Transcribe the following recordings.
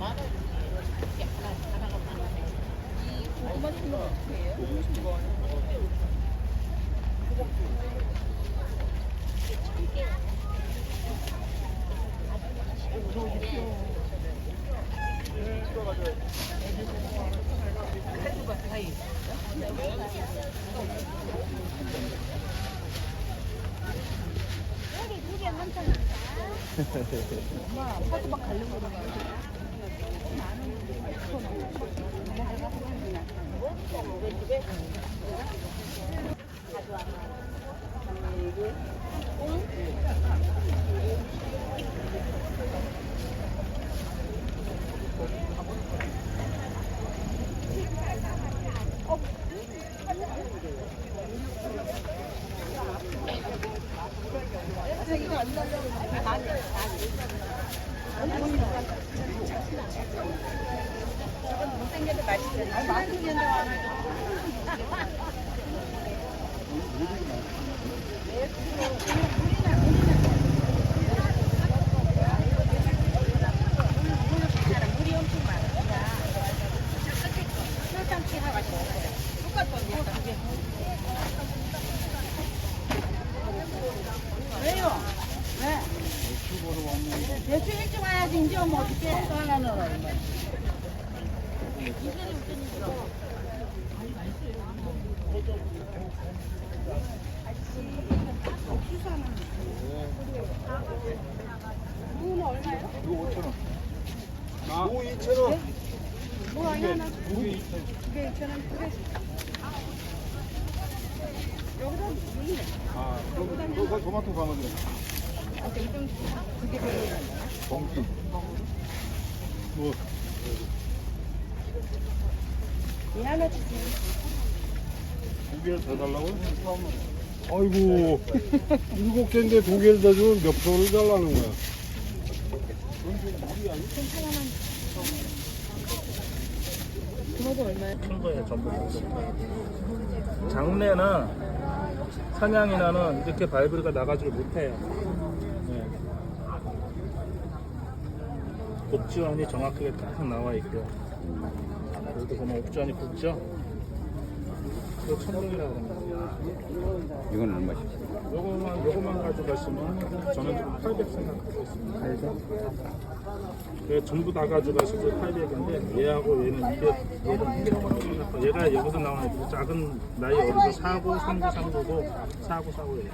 음. 엄마, 파도박 가려고 그러는 거야. 왜요? 왜? 대충 일찍 와야지 이제 오면 어떡해 하나는 얼마 무 2,000원. 뭐 하나 무 2,000원. 두개 2,000원 두개 아, 그럼 그거 토마토 담아줘. 봉투. 뭐? 이 하나 주세요 두 개를 더 달라고? 아이고, 일곱 개인데 두 개를 더 주면 몇 손을 달라는 거야? 장내나 사냥이나는 이렇게 발브리가 나가지를 못해요. 네. 옥지원이 정확하게 딱 나와 있고요. 여기도 보면 옥지원이 붙죠? 그거 천동이라고 합니다. 이건 얼마씩? 요거만 요거만 가져가시면 저는 지금 800 생각하고 있습니다. 800? 그 전부 다 가져가시고 800인데 얘하고 얘는 200, 얘는 200만 생각하고 얘가 여기서 나오는 애들 작은 나이 어리고 사고, 삼고, 삼고고 사고, 사고예요.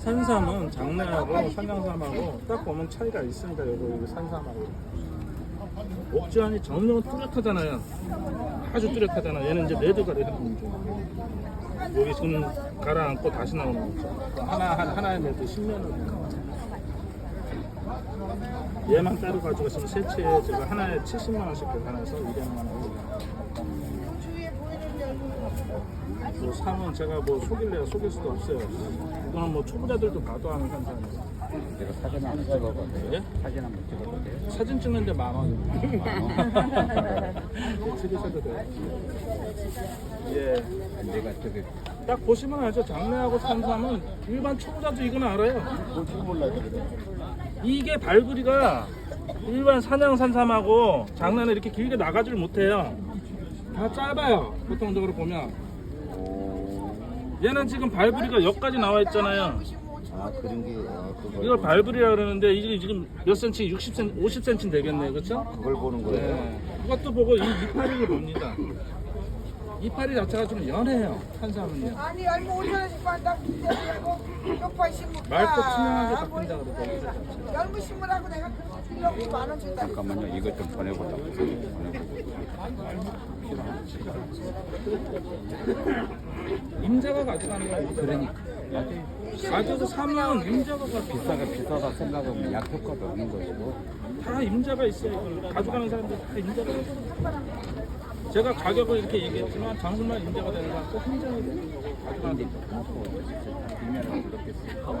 산삼은 장내하고 산양삼하고 딱 보면 차이가 있습니다. 요거 이거 산삼하고. 옥지안이 정말 뚜렷하잖아요. 아주 뚜렷하잖아요. 얘는 이제 레드가리 하는 중. 여기 손 가라앉고 다시 나오는 거죠. 하나 한 하나에 매도 10년을. 얘만 따로 가져가시면 세채에 제가 하나에 70만 원씩 계산해서 200만 원. 뭐 상은 제가 뭐 속일래야 속일 수도 없어요. 이거는 뭐 초보자들도 봐도 하는 현상이에요. 내가 사진 한번 찍어봐도 돼요? 예? 사진 한번 찍어도 돼요? 사진 찍는데 만 원이요. 찍으셔도 돼요. 예. 내가 저기 딱 보시면 알죠. 장내하고 산삼은 일반 초보자도 이건 알아요. 뭔지 몰라요. 이게 발구리가 일반 사냥 산삼하고 장난을 이렇게 길게 나가지를 못해요. 다 짧아요. 보통적으로 보면. 얘는 지금 발부리가 여기까지 나와 있잖아요. 아 그런 게 아, 그걸 이걸 발부리라 그러는데 이게 지금 몇 센치? 60cm, 50cm 되겠네, 그렇죠? 그걸 보는 거예요. 네. 그것도 보고 이 이파리를 봅니다. 이파리 자체가 좀 연해요. 산삼은요. 아니 얼마 5천 원씩 받다 주고 쪽파 신문 맑고 투명하게 바뀐다 그러더라고요. 열무 신문하고 내가 그렇게 만원 준다 잠깐만요. 이것 좀 보내보려고. 보내보고. 임자가 가져가는 거예요. 그러니까 가져서 사면 임자가 가져. 비싸가 비싸다 생각하면 약 효과도 없는 것이고 다 임자가 있어요. 이걸 가져가는 사람들 다 임자가 있어요. 제가 가격을 이렇게 얘기했지만 정말 임자가 되는 거고 가져가는 데 고맙고 비면은 그렇겠어요.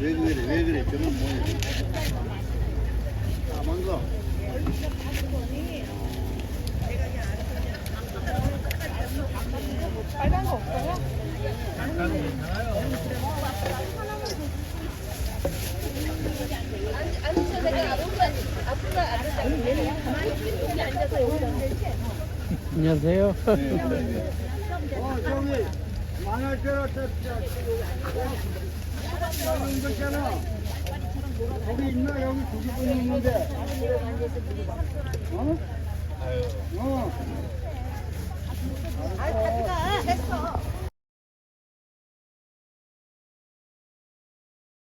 왜 그래 왜 그래 저건 뭐야 까만 거 안녕하세요. 어 저기 만화 들었다 저기 거 있잖아 거기 있나 여기 두개 분 있는데 어? 어. 아, 됐어.